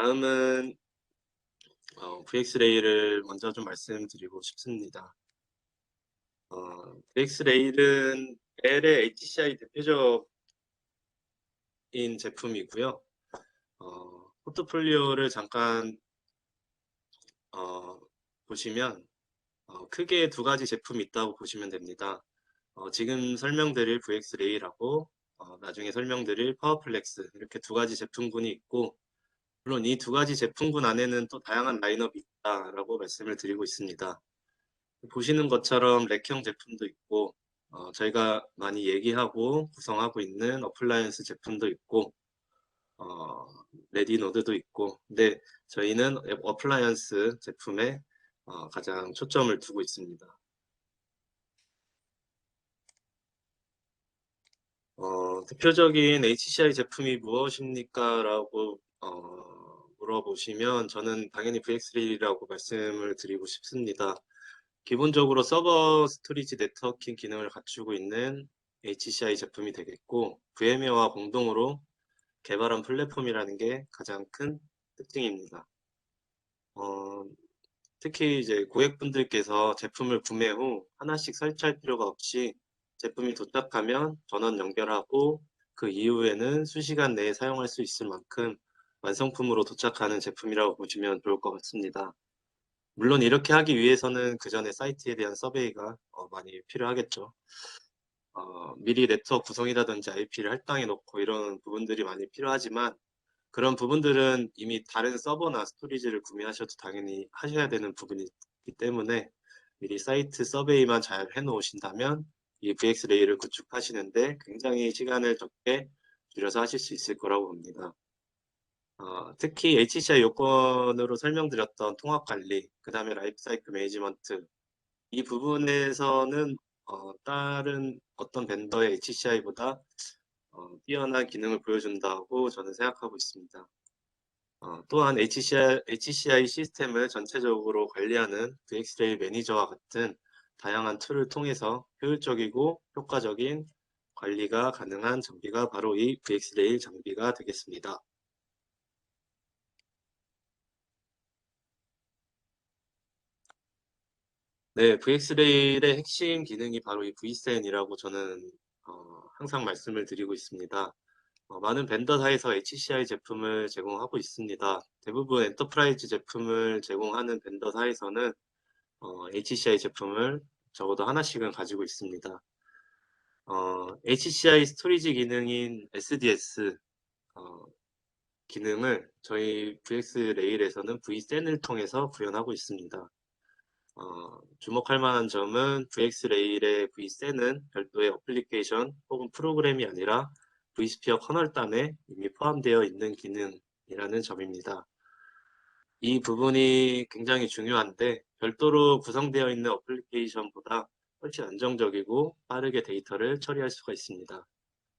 다음은 어, VX레일을 먼저 좀 말씀드리고 싶습니다. 어, VX레일은 L의 HCI 대표적인 제품이고요. 어, 포트폴리오를 잠깐 어, 보시면 어, 크게 두 가지 제품이 있다고 보시면 됩니다. 어, 지금 설명드릴 VX레일하고 어, 나중에 설명드릴 파워플렉스 이렇게 두 가지 제품군이 있고 물론 이 두 가지 제품군 안에는 또 다양한 라인업이 있다라고 말씀을 드리고 있습니다. 보시는 것처럼 렉형 제품도 있고 어, 저희가 많이 얘기하고 구성하고 있는 어플라이언스 제품도 있고 어, 레디노드도 있고 근데 저희는 어플라이언스 제품에 어, 가장 초점을 두고 있습니다. 어, 대표적인 HCI 제품이 무엇입니까? 라고 어, 물어보시면 저는 당연히 VX3라고 말씀을 드리고 싶습니다. 기본적으로 서버 스토리지 네트워킹 기능을 갖추고 있는 HCI 제품이 되겠고 VMware와 공동으로 개발한 플랫폼이라는 게 가장 큰 특징입니다. 어, 특히 이제 고객분들께서 제품을 구매 후 하나씩 설치할 필요가 없이 제품이 도착하면 전원 연결하고 그 이후에는 수시간 내에 사용할 수 있을 만큼 완성품으로 도착하는 제품이라고 보시면 좋을 것 같습니다. 물론 이렇게 하기 위해서는 그 전에 사이트에 대한 서베이가 어, 많이 필요하겠죠. 어, 미리 네트워크 구성이라든지 IP를 할당해 놓고 이런 부분들이 많이 필요하지만 그런 부분들은 이미 다른 서버나 스토리지를 구매하셔도 당연히 하셔야 되는 부분이기 때문에 미리 사이트 서베이만 잘 해놓으신다면 이 VX 레이를 구축하시는데 굉장히 시간을 적게 줄여서 하실 수 있을 거라고 봅니다. 어, 특히 HCI 요건으로 설명드렸던 통합 관리, 그 다음에 라이프 사이클 매니지먼트 이 부분에서는 어, 다른 어떤 벤더의 HCI보다 어, 뛰어난 기능을 보여준다고 저는 생각하고 있습니다. 어, 또한 HCI, HCI 시스템을 전체적으로 관리하는 VX레일 매니저와 같은 다양한 툴을 통해서 효율적이고 효과적인 관리가 가능한 장비가 바로 이 VX레일 장비가 되겠습니다. 네, VX레일의 핵심 기능이 바로 이 VSN이라고 저는 어, 항상 말씀을 드리고 있습니다. 어, 많은 벤더사에서 HCI 제품을 제공하고 있습니다. 대부분 엔터프라이즈 제품을 제공하는 벤더사에서는 어, HCI 제품을 적어도 하나씩은 가지고 있습니다. 어, HCI 스토리지 기능인 SDS 어, 기능을 저희 VX 레일에서는 VSN을 통해서 구현하고 있습니다. 어, 주목할 만한 점은 VX 레일의 VSN은 별도의 어플리케이션 혹은 프로그램이 아니라 vSphere 커널단에 이미 포함되어 있는 기능이라는 점입니다. 이 부분이 굉장히 중요한데 별도로 구성되어 있는 어플리케이션보다 훨씬 안정적이고 빠르게 데이터를 처리할 수가 있습니다.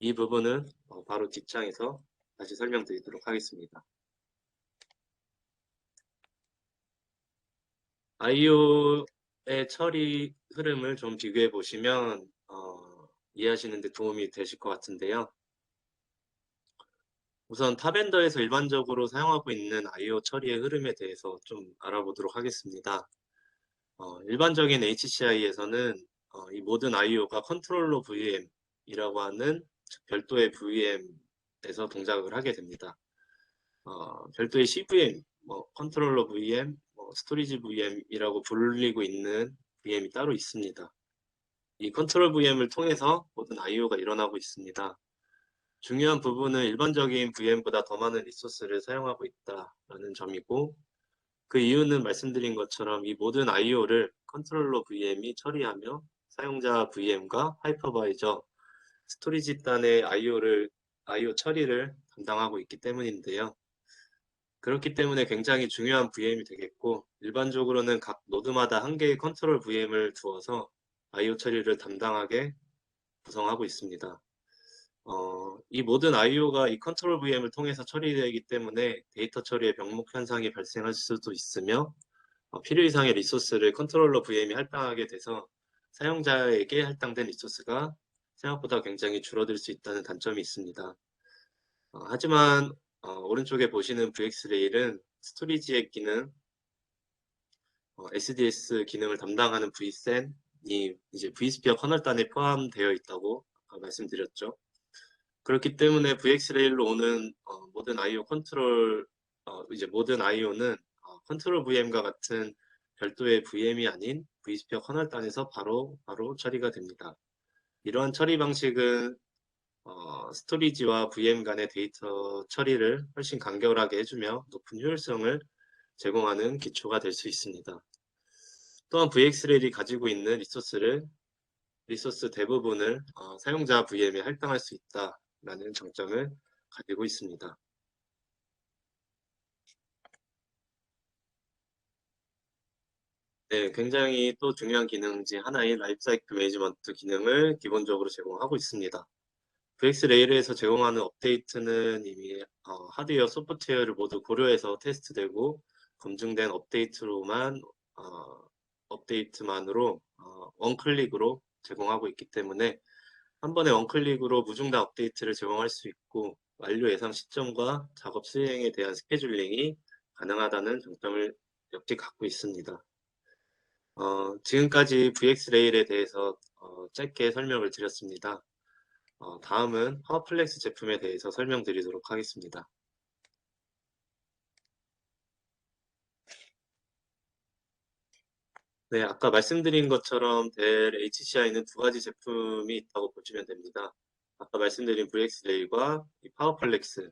이 부분은 어, 바로 뒷장에서 다시 설명드리도록 하겠습니다. IO의 처리 흐름을 좀 비교해 보시면 어, 이해하시는 데 도움이 되실 것 같은데요. 우선 타벤더에서 일반적으로 사용하고 있는 IO 처리의 흐름에 대해서 좀 알아보도록 하겠습니다. 어, 일반적인 HCI에서는 어, 이 모든 IO가 컨트롤러 VM이라고 하는 별도의 VM에서 동작을 하게 됩니다. 어, 별도의 CVM, 뭐 컨트롤러 VM, 뭐 스토리지 VM이라고 불리고 있는 VM이 따로 있습니다. 이 컨트롤 VM을 통해서 모든 IO가 일어나고 있습니다. 중요한 부분은 일반적인 VM보다 더 많은 리소스를 사용하고 있다는 점이고 그 이유는 말씀드린 것처럼 이 모든 I.O.를 컨트롤러 VM이 처리하며 사용자 VM과 하이퍼바이저 스토리지 단의 I.O.를 I.O. 처리를 담당하고 있기 때문인데요. 그렇기 때문에 굉장히 중요한 VM이 되겠고 일반적으로는 각 노드마다 한 개의 컨트롤 VM을 두어서 I.O. 처리를 담당하게 구성하고 있습니다. 어, 이 모든 IO가 이 컨트롤 VM을 통해서 처리되기 때문에 데이터 처리에 병목 현상이 발생할 수도 있으며 어, 필요 이상의 리소스를 컨트롤러 VM이 할당하게 돼서 사용자에게 할당된 리소스가 생각보다 굉장히 줄어들 수 있다는 단점이 있습니다. 어, 하지만 어, 오른쪽에 보시는 VX 레일은 스토리지의 기능, 어, SDS 기능을 담당하는 vSAN이 이제 vSphere 커널단에 포함되어 있다고 말씀드렸죠. 그렇기 때문에 VX 레일로 오는 어, 모든 I/O 컨트롤 어, 이제 모든 I/O는 어, 컨트롤 VM과 같은 별도의 VM이 아닌 vSphere 커널단에서 바로 바로 처리가 됩니다. 이러한 처리 방식은 어, 스토리지와 VM 간의 데이터 처리를 훨씬 간결하게 해주며 높은 효율성을 제공하는 기초가 될 수 있습니다. 또한 VxRail이 가지고 있는 리소스를 리소스 대부분을 어, 사용자 VM에 할당할 수 있다라는 장점을 가지고 있습니다. 네, 굉장히 또 중요한 기능 중 하나인 라이프사이클 매니지먼트 기능을 기본적으로 제공하고 있습니다. VX 레일에서 제공하는 업데이트는 이미 어, 하드웨어, 소프트웨어를 모두 고려해서 테스트되고 검증된 업데이트로만 어, 업데이트만으로 어, 원클릭으로 제공하고 있기 때문에 한 번에 원클릭으로 무중단 업데이트를 제공할 수 있고 완료 예상 시점과 작업 수행에 대한 스케줄링이 가능하다는 장점을 역시 갖고 있습니다. 어, 지금까지 VX 레일에 대해서 어, 짧게 설명을 드렸습니다. 어, 다음은 파워플렉스 제품에 대해서 설명드리도록 하겠습니다. 네, 아까 말씀드린 것처럼 델 HCI는 두 가지 제품이 있다고 보시면 됩니다. 아까 말씀드린 VX 레일과 이 파워플렉스,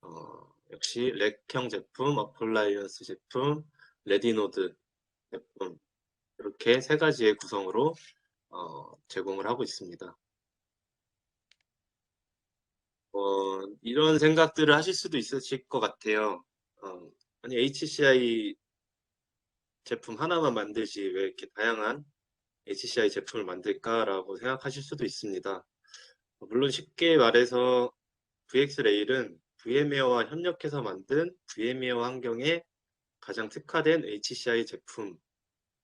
어, 역시 렉형 제품, 어플라이언스 제품, 레디노드 제품, 이렇게 세 가지의 구성으로 어, 제공을 하고 있습니다. 어, 이런 생각들을 하실 수도 있으실 것 같아요. 어, 아니 HCI 제품 하나만 만들지 왜 이렇게 다양한 HCI 제품을 만들까라고 생각하실 수도 있습니다. 물론 쉽게 말해서 VX 레일은 VM웨어와 협력해서 만든 VM웨어 환경에 가장 특화된 HCI 제품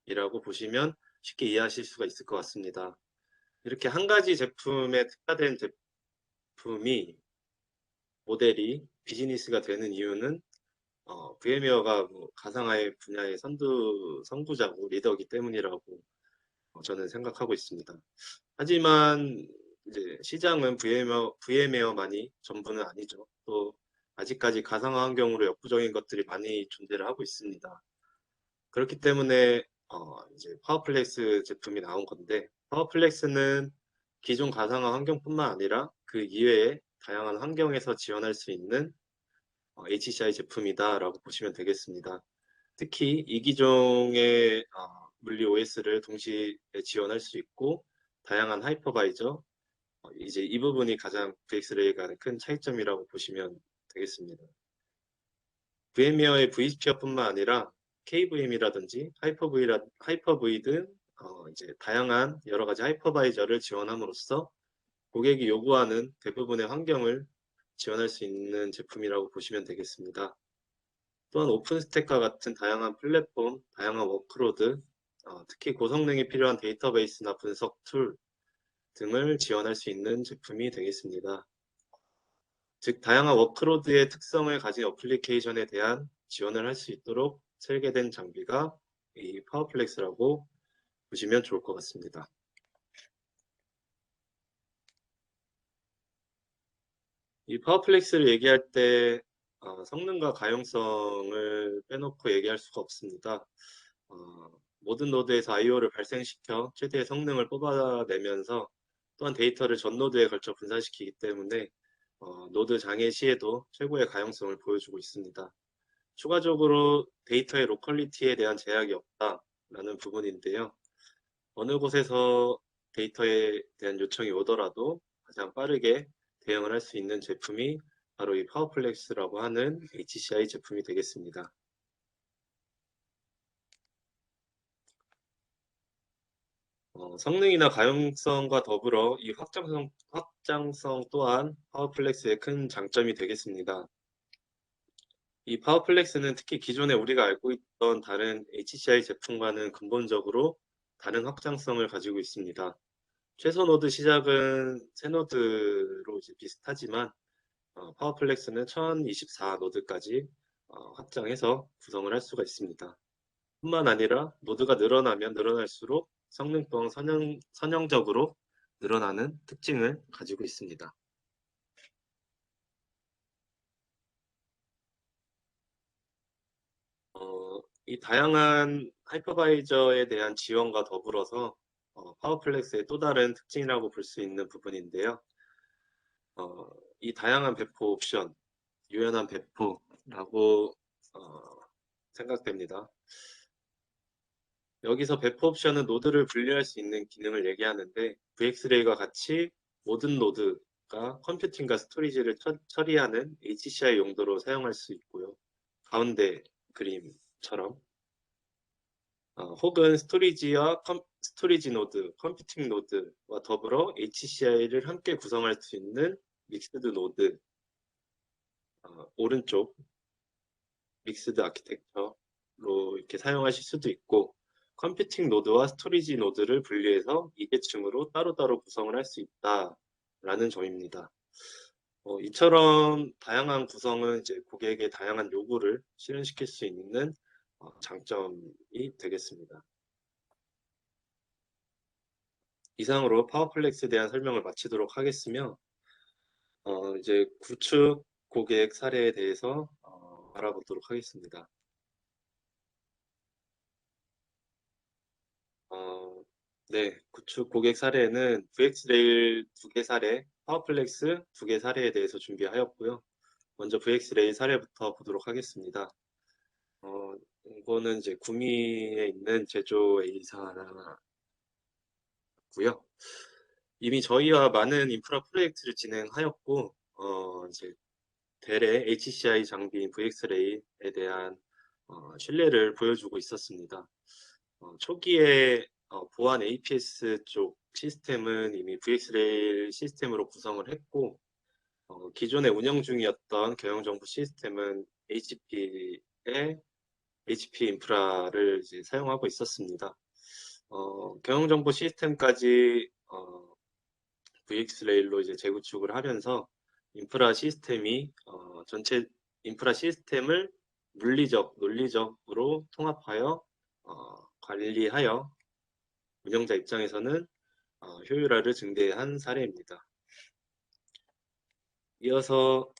이라고 보시면 쉽게 이해하실 수가 있을 것 같습니다. 이렇게 한 가지 제품에 특화된 제품이 모델이 비즈니스가 되는 이유는 어, VM웨어가 뭐 가상화의 분야의 선두 선구자고 리더기 때문이라고 어, 저는 생각하고 있습니다. 하지만 이제 시장은 VM웨어, VM웨어만이 전부는 아니죠. 또 아직까지 가상화 환경으로 역부족인 것들이 많이 존재를 하고 있습니다. 그렇기 때문에 어, 이제 파워플렉스 제품이 나온 건데 파워플렉스는 기존 가상화 환경뿐만 아니라 그 이외에 다양한 환경에서 지원할 수 있는 어, HCI 제품이다라고 보시면 되겠습니다. 특히 이 기종의 어, 물리 OS를 동시에 지원할 수 있고 다양한 하이퍼바이저 어, 이제 이 부분이 가장 VxRay가 큰 차이점이라고 보시면 되겠습니다. VM웨어의 vSphere뿐만 아니라 KVM이라든지 하이퍼V라, 하이퍼V 등 어, 이제 다양한 여러 가지 하이퍼바이저를 지원함으로써 고객이 요구하는 대부분의 환경을 지원할 수 있는 제품이라고 보시면 되겠습니다. 또한 오픈스택과 같은 다양한 플랫폼, 다양한 워크로드, 어, 특히 고성능이 필요한 데이터베이스나 분석 툴 등을 지원할 수 있는 제품이 되겠습니다. 즉, 다양한 워크로드의 특성을 가진 어플리케이션에 대한 지원을 할 수 있도록 설계된 장비가 이 파워플렉스라고 보시면 좋을 것 같습니다. 이 파워플렉스를 얘기할 때 어, 성능과 가용성을 빼놓고 얘기할 수가 없습니다. 어, 모든 노드에서 I/O를 발생시켜 최대의 성능을 뽑아내면서 또한 데이터를 전 노드에 걸쳐 분산시키기 때문에 어, 노드 장애 시에도 최고의 가용성을 보여주고 있습니다. 추가적으로 데이터의 로컬리티에 대한 제약이 없다라는 부분인데요. 어느 곳에서 데이터에 대한 요청이 오더라도 가장 빠르게 대응을 할 수 있는 제품이 바로 이 파워플렉스라고 하는 HCI 제품이 되겠습니다. 어, 성능이나 가용성과 더불어 이 확장성, 확장성 또한 파워플렉스의 큰 장점이 되겠습니다. 이 파워플렉스는 특히 기존에 우리가 알고 있던 다른 HCI 제품과는 근본적으로 다른 확장성을 가지고 있습니다. 최소 노드 시작은 새 노드로 이제 비슷하지만 어, 파워플렉스는 1024 노드까지 어, 확장해서 구성을 할 수가 있습니다. 뿐만 아니라 노드가 늘어나면 늘어날수록 성능 또한 선형, 선형적으로 늘어나는 특징을 가지고 있습니다. 어, 이 다양한 하이퍼바이저에 대한 지원과 더불어서 어, 파워플렉스의 또 다른 특징이라고 볼 수 있는 부분인데요. 어, 이 다양한 배포 옵션, 유연한 배포라고 어, 생각됩니다. 여기서 배포 옵션은 노드를 분리할 수 있는 기능을 얘기하는데 VxRay과 같이 모든 노드가 컴퓨팅과 스토리지를 처, 처리하는 HCI 용도로 사용할 수 있고요. 가운데 그림처럼 어, 혹은 스토리지와 컴, 스토리지 노드, 컴퓨팅 노드와 더불어 HCI를 함께 구성할 수 있는 믹스드 노드 어, 오른쪽 믹스드 아키텍처로 이렇게 사용하실 수도 있고 컴퓨팅 노드와 스토리지 노드를 분리해서 이계층으로 따로따로 구성을 할 수 있다라는 점입니다. 어, 이처럼 다양한 구성은 이제 고객의 다양한 요구를 실현시킬 수 있는 어, 장점이 되겠습니다. 이상으로 파워플렉스에 대한 설명을 마치도록 하겠으며 어, 이제 구축 고객 사례에 대해서 어, 알아보도록 하겠습니다. 어, 네, 구축 고객 사례는 VxRail 두개 사례, 파워플렉스 두 개 사례에 대해서 준비하였고요. 먼저 VxRail 사례부터 보도록 하겠습니다. 어, 이거는 이제 구미에 있는 제조 A사고요. 이미 저희와 많은 인프라 프로젝트를 진행하였고, 어, 이제 대래 HCI 장비인 VxRay에 대한 어, 신뢰를 보여주고 있었습니다. 어, 초기에 어, 보안 APS 쪽 시스템은 이미 VxRail 시스템으로 구성을 했고 어, 기존에 운영 중이었던 경영정보 시스템은 HP의 HP 인프라를 사용하고 있었습니다. 어, 경영정보 시스템까지 어, VxRail로 이제 재구축을 하면서 인프라 시스템이 어, 전체 인프라 시스템을 물리적, 논리적으로 통합하여 어, 관리하여 운영자 입장에서는 어, 효율화를 증대한 사례입니다. 이어서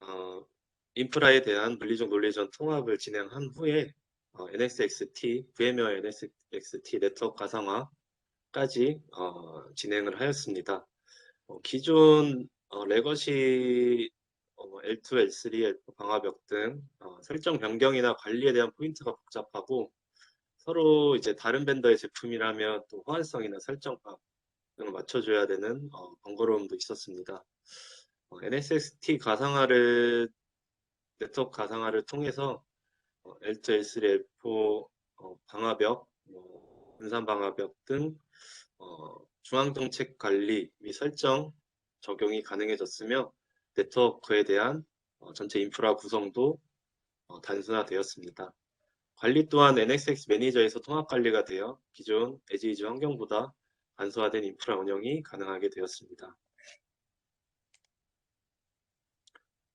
어, 인프라에 대한 물리적 논리적 통합을 진행한 후에 어, NSXT, VMware NSXT 네트워크 가상화까지 어, 진행을 하였습니다. 어, 기존 어, 레거시 L2, L3, L4 방화벽 등 어, 설정 변경이나 관리에 대한 포인트가 복잡하고 서로 이제 다른 벤더의 제품이라면 또 호환성이나 설정값 등을 맞춰줘야 되는 어, 번거로움도 있었습니다. 어, NSXT 가상화를 네트워크 가상화를 통해서 어, L2, L3, L4 어, 방화벽, 뭐, 분산 방화벽 등 어, 중앙정책 관리 및 설정 적용이 가능해졌으며 네트워크에 대한 어, 전체 인프라 구성도 어, 단순화되었습니다. 관리 또한 NSX 매니저에서 통합 관리가 되어 기존 에지이즈 환경보다 간소화된 인프라 운영이 가능하게 되었습니다.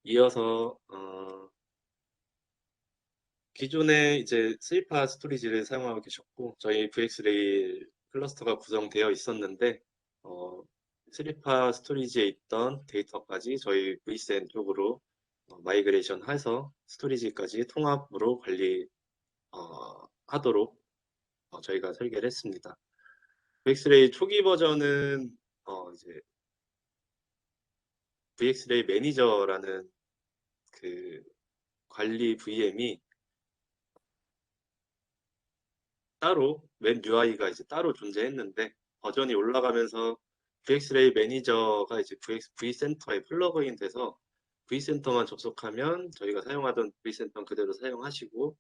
이어서 어, 기존에 이제 스리파 스토리지를 사용하고 계셨고 저희 VxRail 클러스터가 구성되어 있었는데 어, 스리파 스토리지에 있던 데이터까지 저희 vCN 쪽으로 어, 마이그레이션 해서 스토리지까지 통합으로 관리 어, 하도록 어, 저희가 설계를 했습니다. VxRay 초기 버전은 어, 이제 VxRay 매니저라는 그 관리 VM이 따로 웹 UI가 이제 따로 존재했는데 버전이 올라가면서 VxRay 매니저가 이제 VX, v센터에 플러그인 돼서 v센터만 접속하면 저희가 사용하던 v센터 그대로 사용하시고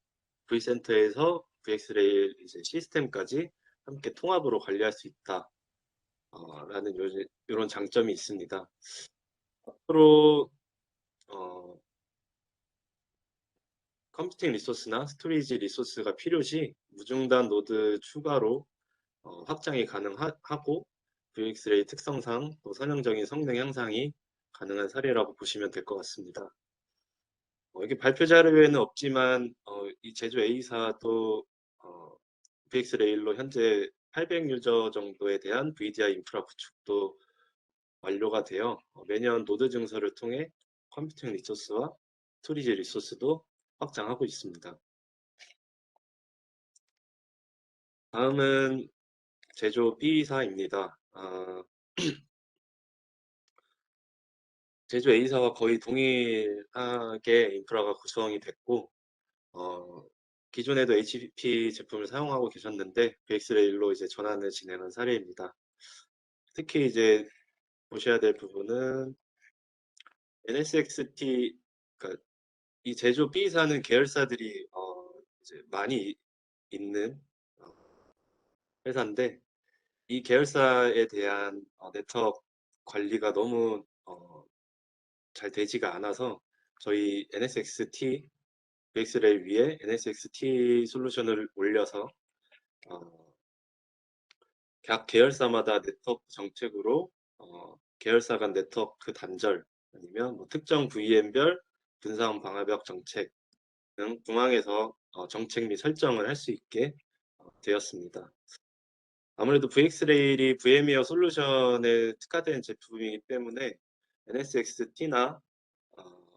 v센터에서 VxRay 이제 시스템까지 함께 통합으로 관리할 수 있다. 어, 라는 요, 이런 장점이 있습니다. 앞으로 어, 컴퓨팅 리소스나 스토리지 리소스가 필요시 무중단 노드 추가로 어, 확장이 가능하고 VxRay 특성상 또 선형적인 성능 향상이 가능한 사례라고 보시면 될 것 같습니다. 어, 여기 발표 자료에는 없지만 어, 이 제조 A사도 어, VX 레일로 현재 800 유저 정도에 대한 VDI 인프라 구축도 완료가 되어 어, 매년 노드 증설을 통해 컴퓨팅 리소스와 스토리지 리소스도 확장하고 있습니다. 다음은 제조 B사입니다. 아, 제조 A사와 거의 동일하게 인프라가 구성이 됐고 어, 기존에도 HPP 제품을 사용하고 계셨는데 VX레일로 이제 전환을 진행한 사례입니다. 특히 이제 보셔야 될 부분은 NSXT 그러니까 이 제조 B사는 계열사들이 어, 이제 많이 있는 어, 회사인데 이 계열사에 대한 어, 네트워크 관리가 너무 어, 잘 되지가 않아서 저희 NSXT VX레일 위에 NSXT 솔루션을 올려서 어, 각 계열사마다 네트워크 정책으로 어, 계열사 간 네트워크 단절 아니면 뭐 특정 VM별 분산 방화벽 정책 등 중앙에서 어, 정책 및 설정을 할 수 있게 어, 되었습니다. 아무래도 VX레일이 VM웨어 솔루션에 특화된 제품이기 때문에 NSXT나 어,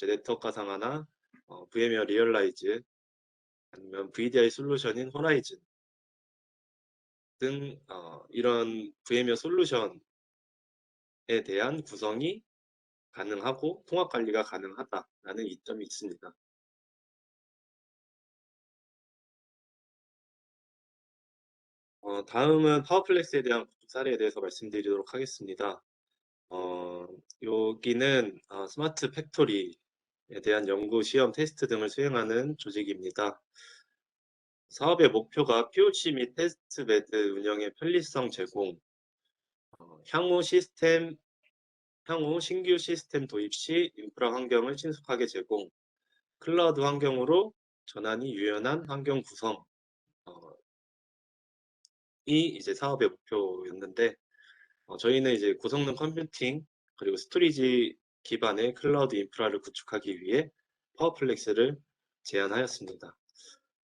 네트워크 가상화나 어, VM웨어 리얼라이즈 아니면 VDI 솔루션인 호라이즌 등 어, 이런 VM웨어 솔루션에 대한 구성이 가능하고 통합 관리가 가능하다라는 이점이 있습니다. 어, 다음은 파워플렉스에 대한 사례에 대해서 말씀드리도록 하겠습니다. 어, 여기는 어, 스마트 팩토리에 대한 연구, 시험, 테스트 등을 수행하는 조직입니다. 사업의 목표가 POC 및 테스트 베드 운영의 편리성 제공, 어, 향후 시스템, 향후 신규 시스템 도입 시 인프라 환경을 신속하게 제공, 클라우드 환경으로 전환이 유연한 환경 구성, 어, 이 이제 사업의 목표였는데 어, 저희는 이제 고성능 컴퓨팅 그리고 스토리지 기반의 클라우드 인프라를 구축하기 위해 파워플렉스를 제안하였습니다.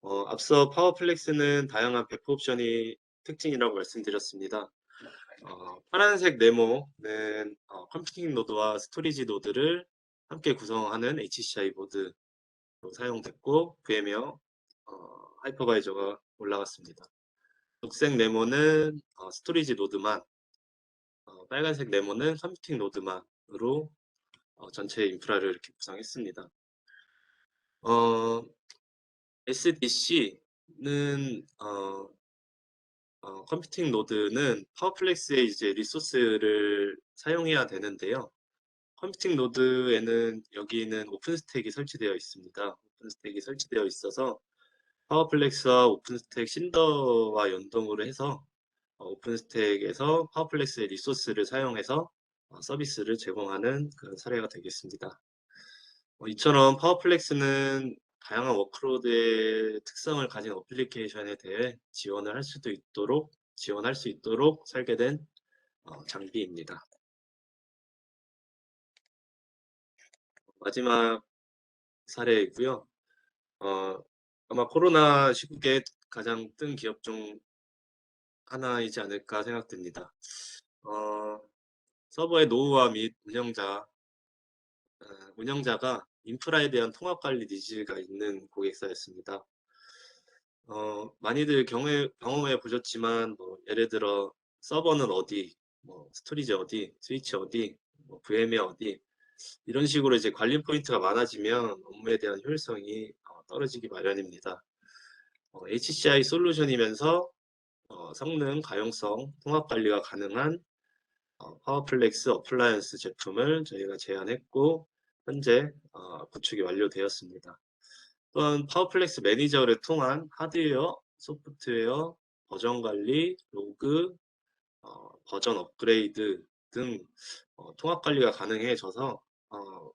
어, 앞서 파워플렉스는 다양한 배포 옵션이 특징이라고 말씀드렸습니다. 어, 파란색 네모는 어, 컴퓨팅 노드와 스토리지 노드를 함께 구성하는 HCI 보드로 사용됐고 VM웨어 어, 하이퍼바이저가 올라갔습니다. 녹색 네모는 어, 스토리지 노드만 어, 빨간색 네모는 컴퓨팅 노드만으로 어, 전체 인프라를 이렇게 구성했습니다. 어, SDC는 어, 어, 컴퓨팅 노드는 파워플렉스의 이제 리소스를 사용해야 되는데요. 컴퓨팅 노드에는 여기는 오픈스택이 설치되어 있습니다. 오픈스택이 설치되어 있어서 파워플렉스와 오픈스택 신더와 연동을 해서 어, 오픈스택에서 파워플렉스의 리소스를 사용해서 어, 서비스를 제공하는 그런 사례가 되겠습니다. 어, 이처럼 파워플렉스는 다양한 워크로드의 특성을 가진 어플리케이션에 대해 지원을 할 수도 있도록 지원할 수 있도록 설계된 어, 장비입니다. 마지막 사례이고요. 어, 아마 코로나 시국에 가장 뜬 기업 중 하나이지 않을까 생각됩니다. 어, 서버의 노후화 및 운영자, 어, 운영자가 인프라에 대한 통합 관리 니즈가 있는 고객사였습니다. 어, 많이들 경험해, 경험해 보셨지만 뭐 예를 들어 서버는 어디, 뭐 스토리지 어디, 스위치 어디, 뭐 VM웨어 어디 이런 식으로 이제 관리 포인트가 많아지면 업무에 대한 효율성이 어, 떨어지기 마련입니다. 어, HCI 솔루션이면서 어, 성능, 가용성, 통합 관리가 가능한 어, 파워플렉스 어플라이언스 제품을 저희가 제안했고 현재 어, 구축이 완료되었습니다. 또한 파워플렉스 매니저를 통한 하드웨어, 소프트웨어, 버전 관리, 로그, 어, 버전 업그레이드 등 어, 통합 관리가 가능해져서 어,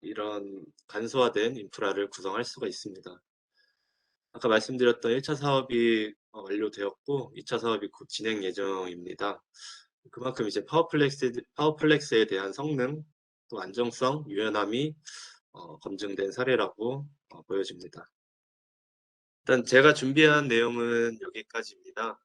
이런 간소화된 인프라를 구성할 수가 있습니다. 아까 말씀드렸던 1차 사업이 어, 완료되었고 2차 사업이 곧 진행 예정입니다. 그만큼 이제 파워플렉스, 파워플렉스에 대한 성능, 또 안정성, 유연함이 어, 검증된 사례라고 어, 보여집니다. 일단 제가 준비한 내용은 여기까지입니다.